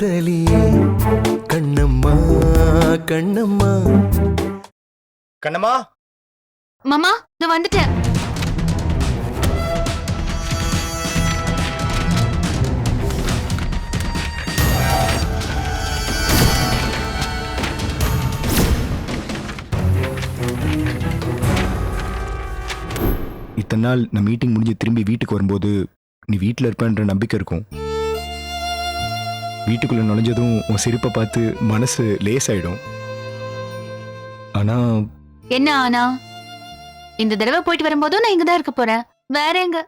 காதலியே கண்ணம்மா கண்ணம்மா. கண்ணம்மா? மாமா நான் வந்துட்டேன். இத்தனை நாள் நான் மீட்டிங் முடிஞ்சு திரும்பி வீட்டுக்கு வரும்போது நீ வீட்டில் இருப்பேன்ற நம்பிக்கை இருக்கும். வீட்டுக்குள்ள நுழைஞ்சதும் உன் சிரிப்பை பார்த்து மனசு லேசாயிடும். ஆனா என்ன ஆனா? இந்த தடவை போயிட்டு வரும்போதும் நான் இங்க தான் இருக்க போறேன். வேற எங்க?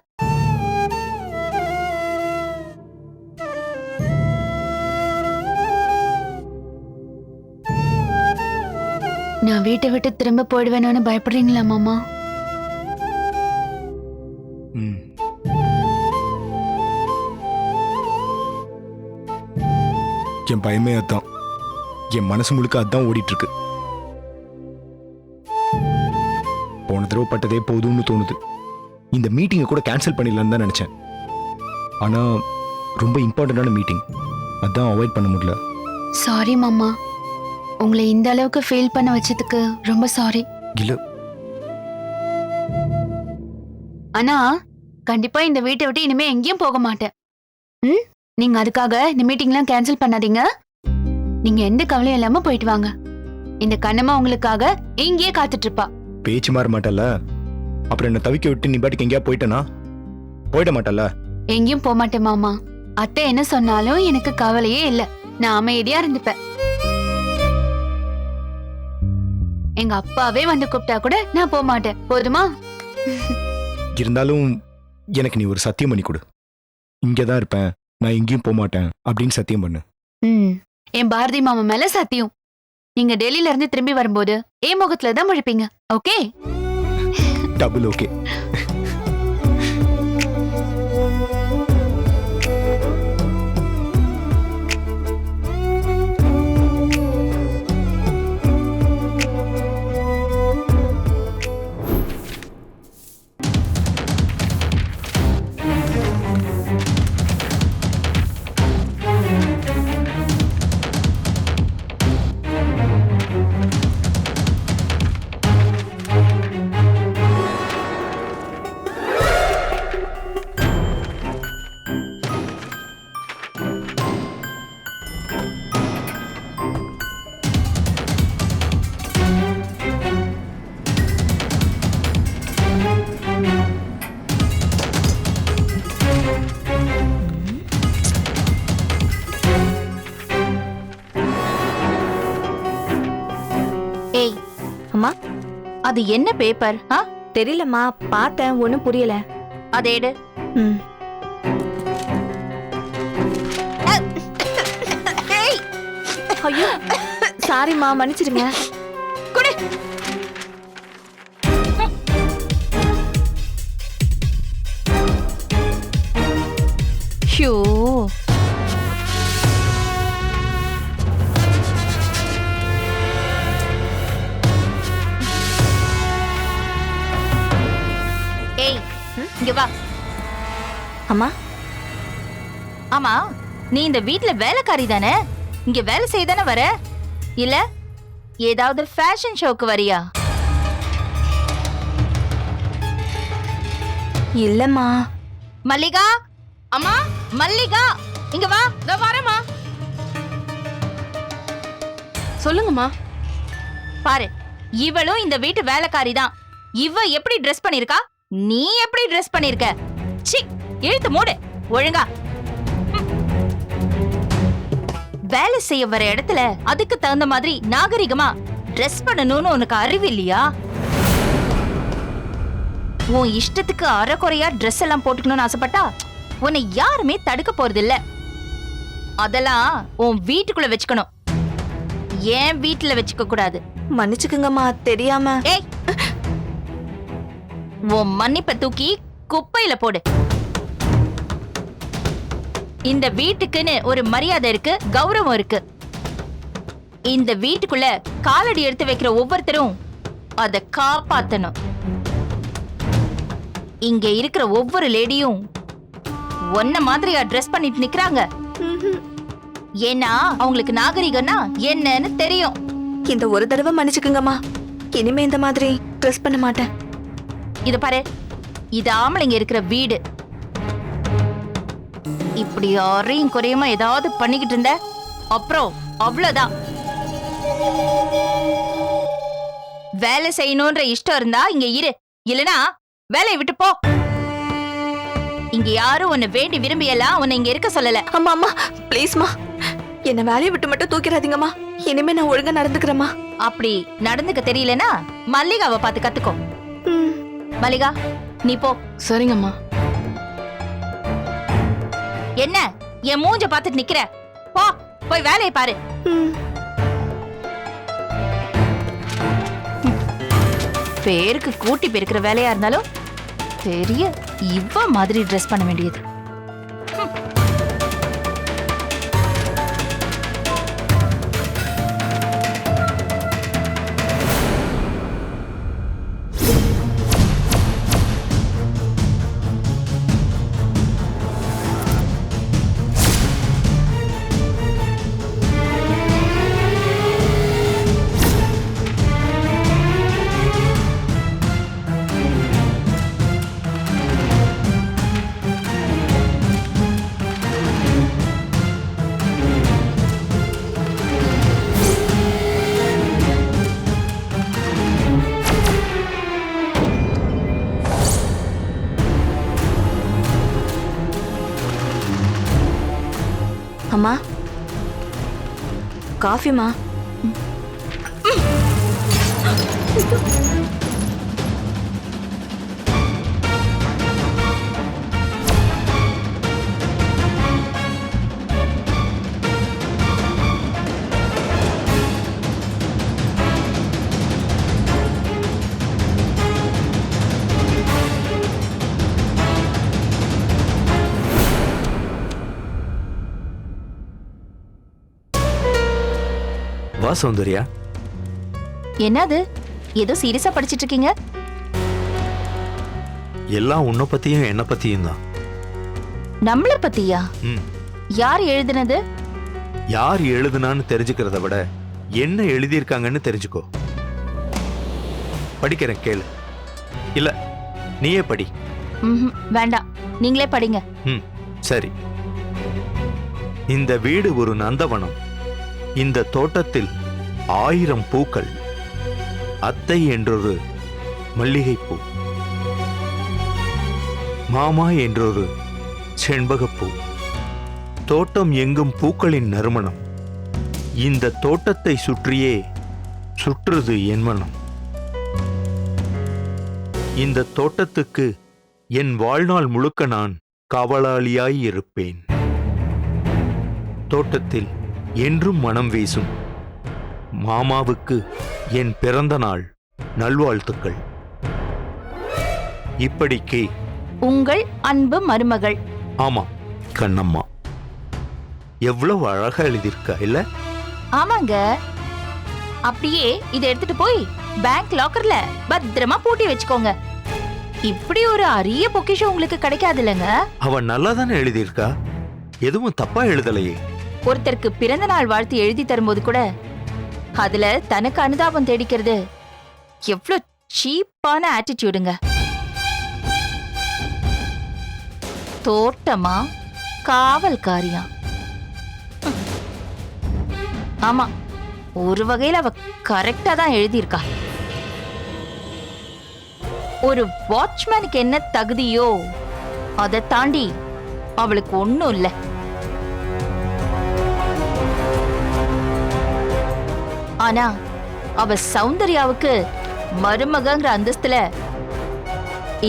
நான் வீட்டை விட்டு திரும்ப போயிடுவேணும்னு பயப்படுறீங்களா மாமா? என் பயமே அதான். என் மனசு முழுக்க அதான் ஓடிட்டு இருக்கு போன தடவை பட்டதே போதும்னு தோணுது. இந்த மீட்டிங்கை கூட கேன்சல் பண்ணிடலான்னு தான் நினைச்சேன். ஆனா ரொம்ப இம்பார்ட்டண்டான மீட்டிங் அதான் அவாய்ட் பண்ண முடியல. சாரி மாமா. உங்களை இந்த அளவுக்கு ஃபீல் பண்ண வச்சதுக்கு ரொம்ப சாரி இல்ல. ஆனா கண்டிப்பா இந்த வீட்டை விட்டு இனிமே எங்கேயும் போக மாட்டேன். ம்? நீங்க அதுக்காக இந்த மீட்டிங்லாம் கேன்சல் பண்ணாதீங்க. நீங்க எந்த கவலையும் இல்லாம போயிட்டு வாங்க. இந்த கண்ணம்மா உங்களுக்காக இங்கேயே காத்துட்டு இருப்பா பேச்சு மாற மாட்டல அப்புறம் என்ன தவிக்க விட்டு நீ பாட்டுக்கு எங்கேயா போயிட்டனா? போயிட மாட்டல எங்கேயும் போக மாட்டேன் மாமா. அத்தை என்ன சொன்னாலும் எனக்கு கவலையே இல்ல. நான் அமைதியா இருந்துப்பேன். எங்க அப்பாவே வந்து கூப்பிட்டா கூட நான் போக மாட்டேன். போதுமா? இருந்தாலும் எனக்கு நீ ஒரு சத்தியம் பண்ணி கொடு. இங்கே தான் இருப்பேன். நான் எங்கேயும் போக மாட்டேன் அப்படின்னு சத்தியம் பண்ணு. ம். என் பாரதி மாமா மேல சத்தியம். நீங்க டெல்லில இருந்து திரும்பி வரும்போது என் முகத்துல தான் முழிப்பீங்க? ஓகே? டபுள் ஓகே அது என்ன பேப்பர் ஆ? தெரியலம்மா பார்த்தேன் ஒன்றும் புரியல. அதை எடு. ம். ஏய்! ஐயோ சாரிம்மா மன்னிச்சிடுங்க. குடு. ஷோ அம்மா. ஆமா நீ இந்த வீட்ல வேலைக்காரி தானே? இங்க வேலை செய்ய தானே வர? இல்ல ஏதாவது ஃபேஷன் ஷோக்கு வரியா? இல்லம்மா. மல்லிகா அம்மா மல்லிகா இங்க வா இதோ வரேம்மா. சொல்லுங்கம்மா. பாரு இவளும் இந்த வீட்டு வேலைக்காரி தான். இவ எப்படி ட்ரெஸ் பண்ணிருக்கா? நீ எப்படி ட்ரெஸ் பண்ணிருக்க? சி இழுத்து மூடு. ஒழுங்கா. வேலை செய்ய வர இடத்துல அதுக்கு தகுந்த மாதிரி நாகரிகமா ட்ரெஸ் பண்ணணும்னு உனக்கு அறிவு இல்லையா? உன் இஷ்டத்துக்கு அறகுறையா ட்ரெஸ் எல்லாம் போட்டுக்கணும்னு ஆசைப்பட்டா உன்னை யாருமே தடுக்க போறது இல்ல அதெல்லாம் உன் வீட்டுக்குள்ள வச்சுக்கணும். ஏன் வீட்டுல வச்சுக்க கூடாது? மன்னிச்சுக்குங்கம்மா தெரியாம. ஏய். உன் மன்னிப்பை தூக்கி குப்பையில போடு. இந்த வீட்டுக்குன்னு ஒரு மரியாதை இருக்கு கௌரவம் இருக்கு. இந்த வீட்டுக்குள்ள காலடி எடுத்து வைக்கிற ஒவ்வொருத்தரும் அத காப்பாத்தணும். இங்க இருக்கிற ஒவ்வொரு லேடியும் ஒன்ன மாதிரியா ட்ரெஸ் பண்ணிட்டு நிக்கறாங்க. ஏன்னா அவங்களுக்கு நாகரிகம்னா என்னன்னு தெரியும். இந்த ஒரு தடவை மன்னிச்சுக்குங்கம்மா. இனிமே இந்த மாதிரி ட்ரெஸ் பண்ண மாட்டேன். இத பாரு. இது ஆம்பளைங்க இருக்கிற வீடு. இப்படி யாரையும் குறையுமா ஏதாவது பண்ணிக்கிட்டு இருந்த? அப்புறம் அவ்வளவுதான். வேலை செய்யணும்ன்ற இஷ்டம் இருந்தா இங்க இரு. இல்லனா வேலையை விட்டு போ. இங்க யாரும் உன்னை வேண்டி விரும்பியெல்லாம் உன்னை இங்க இருக்க சொல்லல. அம்மா அம்மா ப்ளீஸ்மா என்ன வேலையை விட்டு மட்டும் தூக்கிடாதீங்கம்மா. இனிமே நான் ஒழுங்கா நடந்துக்கிறேம்மா. அப்படி நடந்துக்க தெரியலனா மல்லிகாவை பார்த்து கத்துக்கோ. ம். மல்லிகா நீ போ. சரிங்கம்மா. என்ன? என் மூஞ்ச பார்த்துட்டு நிக்கிற? போ போய் வேலையை பாரு. பேருக்கு கூட்டி பெருக்கிற வேலையா இருந்தாலும் பெரிய இவ மாதிரி ட்ரெஸ் பண்ண வேண்டியது. அம்மா. காஃபிமா வா சௌந்தர்யா. என்னது? ஏதோ சீரியஸா படிச்சிட்டு இருக்கீங்க எல்லாம் உன்னை பத்தியும் என்ன பத்தியும் தான். நம்மள பத்தியா? ம். யார் எழுதுனது? யார் எழுதுனான்னு தெரிஞ்சுக்கிறத விட என்ன எழுதியிருக்காங்கன்னு தெரிஞ்சுக்கோ. படிக்கிறேன் கேளு. இல்ல நீயே படி. ம்ஹும், வேண்டாம். நீங்களே படிங்க. ம் சரி. இந்த வீடு ஒரு நந்தவனம். இந்த தோட்டத்தில் ஆயிரம் பூக்கள். அத்தை என்றொரு மல்லிகைப்பூ. மாமா என்றொரு செண்பகப்பூ. தோட்டம் எங்கும் பூக்களின் நறுமணம். இந்த தோட்டத்தை சுற்றியே சுற்றுது என் மனம். இந்த தோட்டத்துக்கு என் வாழ்நாள் முழுக்க நான் காவலாளியாய் இருப்பேன். தோட்டத்தில் என்றும் மனம் வீசும். மாமாவுக்கு என் பிறந்த நாள். நல்வாழ்த்துக்கள். இப்படிக்கு. உங்கள் அன்பு மருமகள். ஆமா கண்ணம்மா. எவ்வளவு அழகா எழுதியிருக்கா இல்ல? ஆமாங்க. அப்படியே இதை எடுத்துட்டு போய் பேங்க் லாக்கர்ல பத்திரமா பூட்டி வச்சுக்கோங்க. இப்படி ஒரு அரிய பொக்கிஷம் உங்களுக்கு கிடைக்காது இல்லைங்க அவ நல்லா தானே எழுதியிருக்கா? எதுவும் தப்பா எழுதலையே. ஒருத்தருக்கு பிறந்த நாள் வாழ்த்து எழுதி தரும்போது கூட அதுல தனக்கு அனுதாபம் தேடிக்கிறது. எவ்வளவு சீப்பான ஆட்டிடியூடுங்க தோட்டமா? காவல்காரியா? ஆமா ஒரு வகையில அவ கரெக்டா தான் எழுதியிருக்கா. ஒரு வாட்ச்மேனுக்கு என்ன தகுதியோ அதை தாண்டி அவளுக்கு ஒண்ணும் இல்ல. ஆனா அவ சௌந்தர்யாவுக்கு மருமகங்கிற அந்தஸ்துல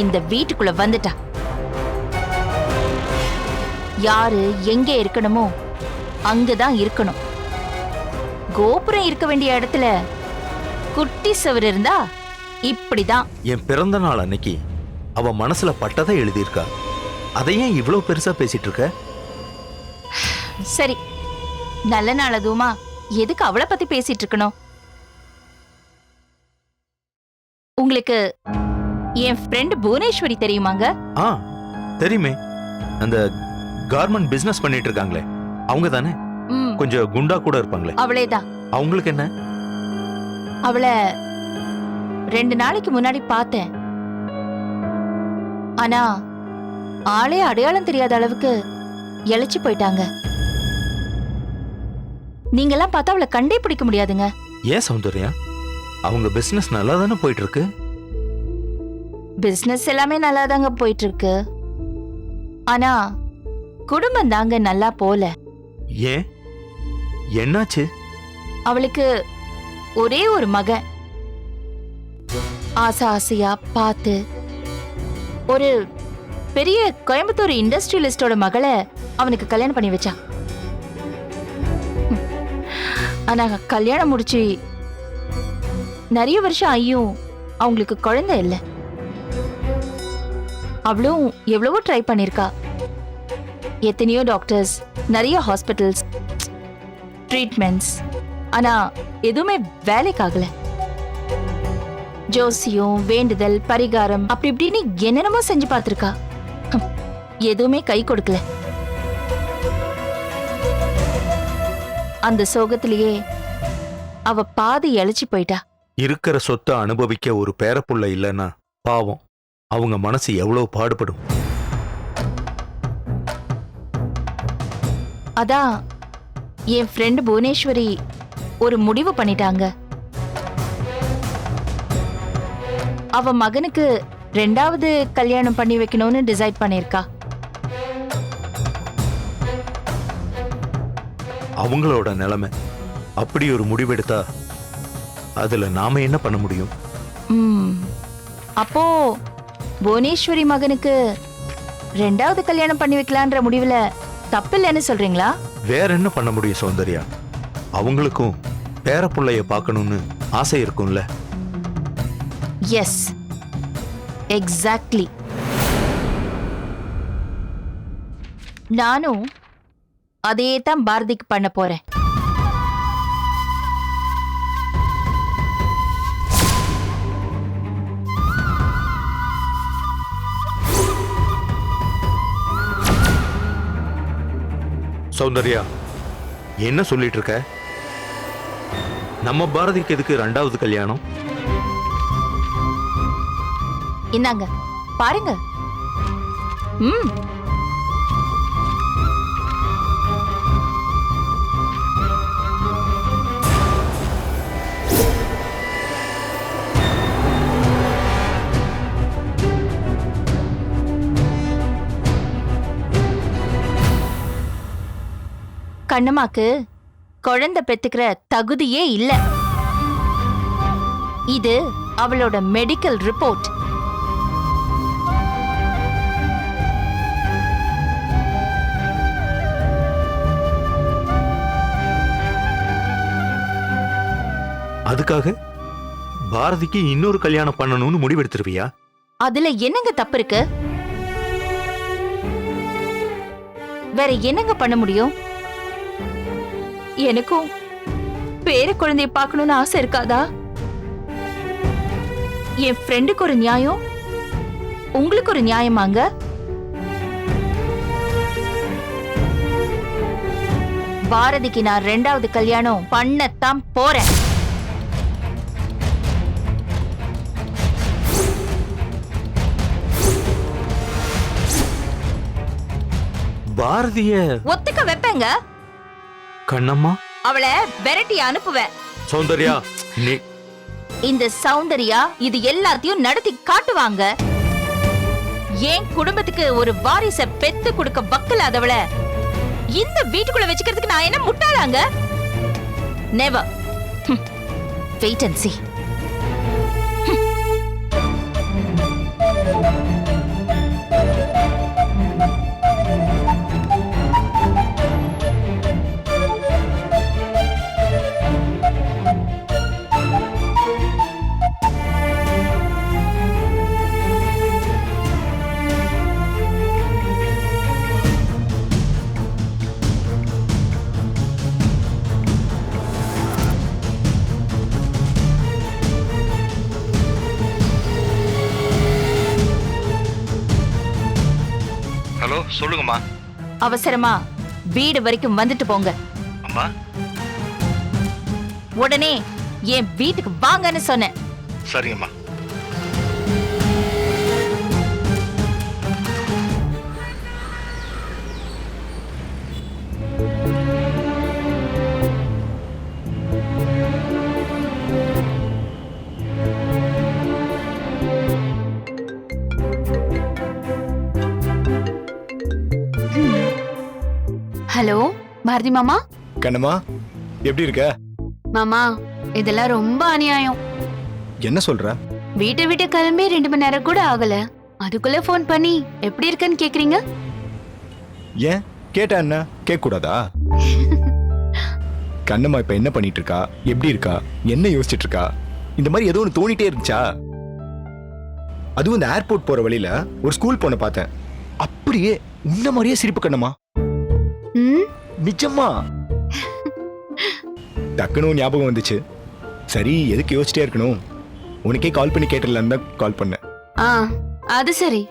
இந்த வீட்டுக்குள்ள வந்துட்டா. யாரு எங்க இருக்கணுமோ அங்கதான் இருக்கணும். கோபுரம் இருக்க வேண்டிய இடத்துல குட்டி சுவர் இருந்தா இப்படிதான். என் பிறந்த நாள் அன்னைக்கு அவ மனசுல பட்டதை எழுதியிருக்கா. அதை ஏன் இவ்வளவு பெருசா பேசிட்டு இருக்க? சரி நல்ல நாள் அதுவுமா. எதுக்கு அவளை பத்தி பேசிட்டு இருக்கணும்? உங்களுக்கு என் ஃப்ரெண்ட் புவனேஸ்வரி தெரியுமாங்க? ஆ தெரியுமே. அந்த கார்மெண்ட் பிசினஸ் பண்ணிட்டு இருக்காங்களே. அவங்க தானே? ம். கொஞ்சம் குண்டா கூட இருப்பாங்களே. அவளேதான் அவங்களுக்கு என்ன? அவளை ரெண்டு நாளைக்கு முன்னாடி பார்த்தேன். ஆனா ஆளே அடையாளம் தெரியாத அளவுக்கு இழைச்சு போயிட்டாங்க. நீங்கெல்லாம் பார்த்தா அவளை கண்டே பிடிக்க முடியாதுங்க. ஏன் சௌந்தர்யா? அவங்க பிசினஸ் நல்லா தானே போயிட்டு இருக்கு பிசினஸ் எல்லாமே நல்லா தாங்க போயிட்டு இருக்கு ஆனா குடும்பம் தாங்க நல்லா போல. ஏன்? என்னாச்சு? அவளுக்கு ஒரே ஒரு மகன். ஆசை ஆசையா பார்த்து ஒரு பெரிய கோயம்புத்தூர் இண்டஸ்ட்ரியலிஸ்டோட மகளை அவனுக்கு கல்யாணம் பண்ணி வச்சா ஆனா கல்யாணம் முடிச்சு நிறைய வருஷம் ஆகியும் அவங்களுக்கு குழந்தை இல்லை. அவளும் எவ்வளவோ ட்ரை பண்ணியிருக்கா. எத்தனையோ டாக்டர்ஸ் நிறைய ஹாஸ்பிட்டல்ஸ் ட்ரீட்மெண்ட்ஸ் ஆனா எதுவுமே வேலைக்கு ஜோசியம் வேண்டுதல் பரிகாரம் அப்படி இப்படின்னு என்னென்னமோ செஞ்சு பார்த்துருக்கா. எதுவுமே கை கொடுக்கல. அந்த சோகத்திலேயே அவ பாதி இழைச்சு போயிட்டா. இருக்கிற சொத்தை அனுபவிக்க ஒரு பேரப்புள்ள இல்லைன்னா பாவம். அவங்க மனசு எவ்வளவு பாடுபடும். அதான் என் ஃப்ரெண்டு புவனேஸ்வரி ஒரு முடிவு பண்ணிட்டாங்க. அவ மகனுக்கு ரெண்டாவது கல்யாணம் பண்ணி வைக்கணும்னு டிசைட் பண்ணிருக்கா அவங்களோட நிலைமை. அப்படி ஒரு முடிவெடுத்தா அதுல நாம என்ன பண்ண முடியும்? ம். அப்போ புவனேஸ்வரி மகனுக்கு ரெண்டாவது கல்யாணம் பண்ணி வைக்கலான்ற முடிவுல தப்பில்லைன்னு சொல்றீங்களா? வேற என்ன பண்ண முடியும் சௌந்தர்யா? அவங்களுக்கும் பேரப்புள்ளைய பார்க்கணும்னு ஆசை இருக்கும்ல? எஸ் எக்ஸாக்ட்லி நானும் அதே தான் பாரதிக்கு பண்ண போறேன். சௌந்தர்யா என்ன சொல்லிட்டு இருக்க? நம்ம பாரதிக்கு எதுக்கு ரெண்டாவது கல்யாணம்? இந்தாங்க பாருங்க. ம். கண்ணம்மாக்கு குழந்தை பெத்துக்கிற தகுதியே இல்ல. இது அவளோட மெடிக்கல் ரிப்போர்ட் அதுக்காக பாரதிக்கு இன்னொரு கல்யாணம் பண்ணணும்னு முடிவெடுத்துருவியா? அதுல என்னங்க தப்பு இருக்கு? வேற என்னங்க பண்ண முடியும்? எனக்கும் பேர குழந்தைய பார்க்கணும்னு ஆசை இருக்காதா? என் ஃப்ரெண்டுக்கு ஒரு நியாயம்? உங்களுக்கு ஒரு நியாயமாங்க? பாரதிக்கு நான் ரெண்டாவது கல்யாணம் பண்ணத்தான் போறேன். பாரதிய ஒத்துக்க வைப்பேங்க. கண்ணம்மா? அவளை விரட்டி அனுப்புவேன். சௌந்தர்யா நீ இந்த சௌந்தர்யா இது எல்லாத்தையும் நடத்தி காட்டுவாங்க. என் குடும்பத்துக்கு ஒரு வாரிச பெத்து கொடுக்க வக்கலாதவள இந்த வீட்டுக்குள்ள வச்சுக்கிறதுக்கு நான் என்ன முட்டாளாங்க? Never wait and see. சொல்லுங்கம்மா. அவசரமா வீடு வரைக்கும் வந்துட்டு போங்க. கண்ணம்மா உடனே என் வீட்டுக்கு வாங்கன்னு சொன்னேன். சரிங்கம்மா. ஹலோ பாரதி மாமா? கண்ணம்மா எப்படி இருக்க? மாமா இதெல்லாம் ரொம்ப அநியாயம். என்ன சொல்ற? வீட்டை விட்டு கிளம்பி ரெண்டு மணி நேரம் கூட ஆகல. அதுக்குள்ள ஃபோன் பண்ணி எப்படி இருக்கன்னு கேக்குறீங்க? ஏன்? கேட்டா என்ன? கேட்க கூடாதா கண்ணம்மா இப்ப என்ன பண்ணிட்டு இருக்கா எப்படி இருக்கா? என்ன யோசிச்சுட்டு இருக்கா இந்த மாதிரி ஏதோ ஒன்று தோணிட்டே இருந்துச்சா? அதுவும் இந்த ஏர்போர்ட் போற வழியில ஒரு ஸ்கூல் பொண்ணை பார்த்தேன். அப்படியே உன்ன மாதிரியே சிரிப்பு கண்ணம்மா. நிஜமா? டக்குனு உன் ஞாபகம் வந்துச்சு. சரி எதுக்கு யோசிச்சிட்டே இருக்கணும்? உனக்கே கால் பண்ணி கேட்டுடலான்னு தான் கால் பண்ணேன். ஆ அது சரி.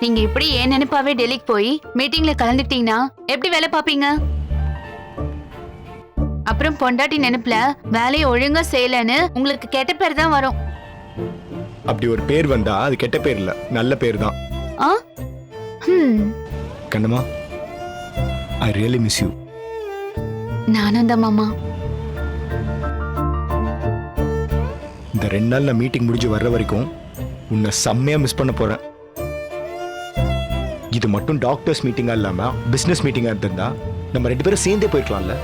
நீங்க இப்படி ஏன் நினைப்பாவே டெல்லிக்கு போய் மீட்டிங்ல கலந்துட்டீங்கன்னா எப்படி வேலை பாப்பீங்க அப்புறம் பொண்டாட்டி நினைப்புல வேலையை ஒழுங்கா செய்யலன்னு உங்களுக்கு கெட்ட பேர் தான் வரும். அப்படி ஒரு பேர் வந்தா அது கெட்ட பேர் இல்ல. நல்ல பேர் தான். ஆ? ஹம். Kannamma I really miss you நானும் தான் மாமா. இந்த ரெண்டு நாள் நான் மீட்டிங் முடிஞ்சு வர்ற வரைக்கும் உன்னை செம்மையா மிஸ் பண்ண போறேன். இது மட்டும் டாக்டர்ஸ் மீட்டிங்கா இல்லாம பிசினஸ் மீட்டிங்கா இருந்திருந்தா நம்ம ரெண்டு பேரும் சேர்ந்தே போயிருக்கலாம்ல.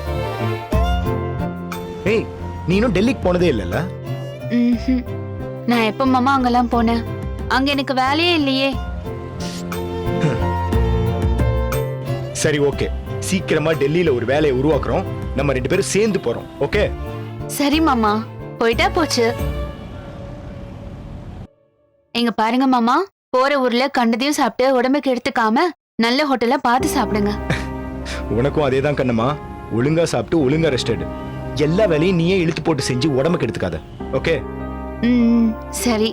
ஏய் நீ இன்னும் டெல்லிக்கு போனதே இல்லைல்ல. நான் எப்ப மாமா அங்கெல்லாம் போனேன்? அங்க எனக்கு வேலையே இல்லையே. சரி ஓகே சீக்கிரமா டெல்லியில ஒரு வேலையை உருவாக்குறோம். நம்ம ரெண்டு பேரும் சேர்ந்து போறோம். ஓகே? சரி மாமா. போயிட்டா போச்சு. எங்க பாருங்க மாமா. போற ஊர்ல கண்டதையும் சாப்பிட்டு உடம்புக்கு எடுத்துக்காம நல்ல ஹோட்டல்ல பார்த்து சாப்பிடுங்க. உனக்கும் அதே தான் கண்ணம்மா. ஒழுங்கா சாப்பிட்டு ஒழுங்கா ரெஸ்ட் எடு. எல்லா வேலையும் நீயே இழுத்து போட்டு செஞ்சு உடம்புக்கு எடுத்துக்காத. ஓகே? ம் சரி.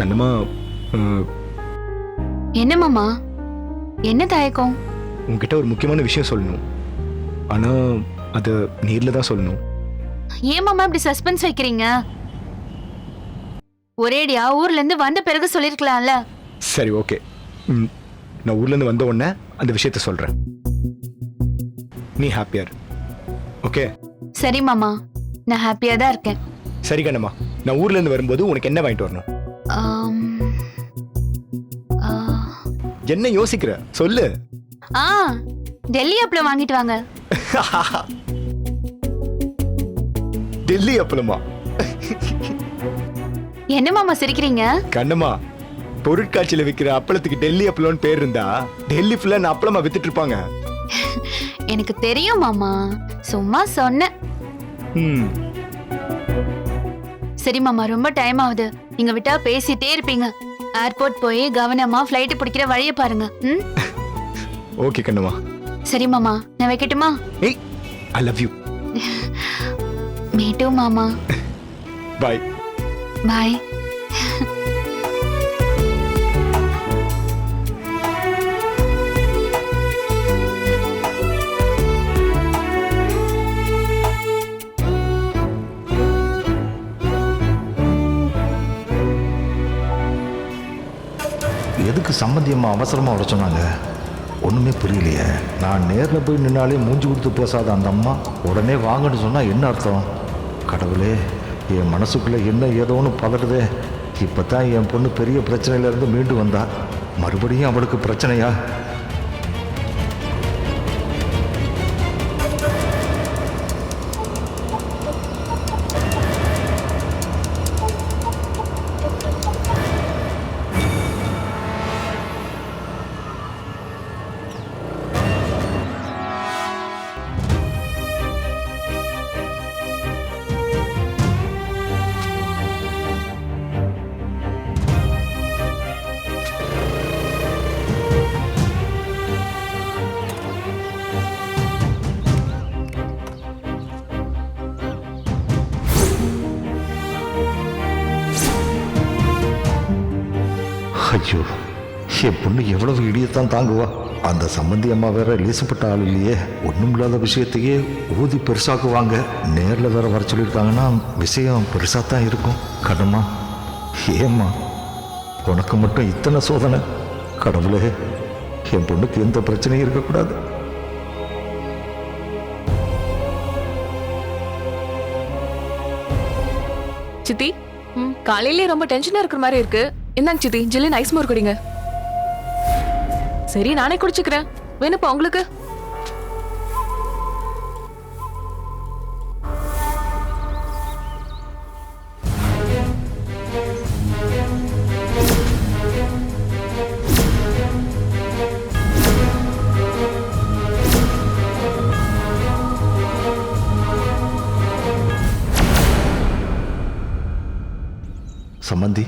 கண்ணம்மா என்ன மாமா? என்ன தயக்கம்? உன்கிட்ட ஒரு முக்கியமான விஷயம் சொல்லணும். ஆனா அது நேர்ல தான் சொல்லணும். ஏன் மாமா இப்படி சஸ்பென்ஸ் வைக்கிறீங்க? ஒரேடியா ஊர்ல இருந்து வந்த பிறகு சொல்லிருக்கலாம்ல. சரி ஓகே. ம், நான் ஊர்ல இருந்து வந்த உடனே அந்த விஷயத்த சொல்றேன். நீ ஹாப்பியார் ஓகே? சரி மாமா நான் ஹாப்பியா தான் இருக்கேன். சரி கண்ணம்மா நான் ஊர்ல இருந்து வரும்போது உனக்கு என்ன வாங்கிட்டு வரணும்? ஆம். என்ன யோசிக்கிற? சொல்லு. ஆ டெல்லி அப்பளம் வாங்கிட்டு வாங்க. டெல்லி அப்பளமா என்ன மாமா சிரிக்கிறீங்க? கண்ணம்மா பொருட்காட்சியில விற்கிற அப்பளத்துக்கு டெல்லி அப்பளம்னு பேர் இருந்தா டெல்லி ஃபுல்லா நான் அப்பளமா வித்துட்டு இருப்பாங்க? எனக்கு தெரியும் மாமா. சும்மா சொன்னேன். சரி மாமா ரொம்ப டைம் ஆகுது. நீங்க விட்டா பேசிட்டே இருப்பீங்க. ஏர்போர்ட் போய் கவனமா ஃப்ளைட் பிடிக்கிற வழியை பாருங்க. ம்? ஓகே கண்ணம்மா சரி மாமா. நான் வைக்கட்டுமா? ஏய் ஐ லவ் யூ மீட்டும் மாமா. பாய் பாய் எதுக்கு அம்மா அவசரமாக வர சொன்னாங்க. ஒன்றுமே புரியலையே. நான் நேரில் போய் நின்னாலே மூஞ்சி கொடுத்து பேசாத அந்த அம்மா. உடனே வாங்கன்னு சொன்னால் என்ன அர்த்தம்? கடவுளே என் மனசுக்குள்ளே என்ன ஏதோன்னு பதறுதே. இப்போ தான் என் பொண்ணு பெரிய பிரச்சனையிலேருந்து மீண்டு வந்தா. மறுபடியும் அவளுக்கு பிரச்சனையா? பொண்ணு எவ்வளவு இடியத்தான் தாங்குவா? அந்த சம்பந்தி அம்மா வேற லேசுப்பட்ட ஆள் இல்லையே. ஒன்றும் இல்லாத விஷயத்தையே ஊதி பெருசாக்குவாங்க. நேரில் வேற வர சொல்லியிருக்காங்கன்னா விஷயம் பெருசாக தான் இருக்கும். கடமா ஏம்மா உனக்கு மட்டும் இத்தனை சோதனை? கடவுளே என் பொண்ணுக்கு எந்த பிரச்சனையும் இருக்கக்கூடாது. சித்தி காலையிலே ரொம்ப டென்ஷனா இருக்கிற மாதிரி இருக்கு. என்னங்க சித்தி ஜில்லின் ஐஸ் மோர் குடிங்க. சரி நானே குடிச்சுக்கிறேன். வேணுப்பா உங்களுக்கு? சம்மந்தி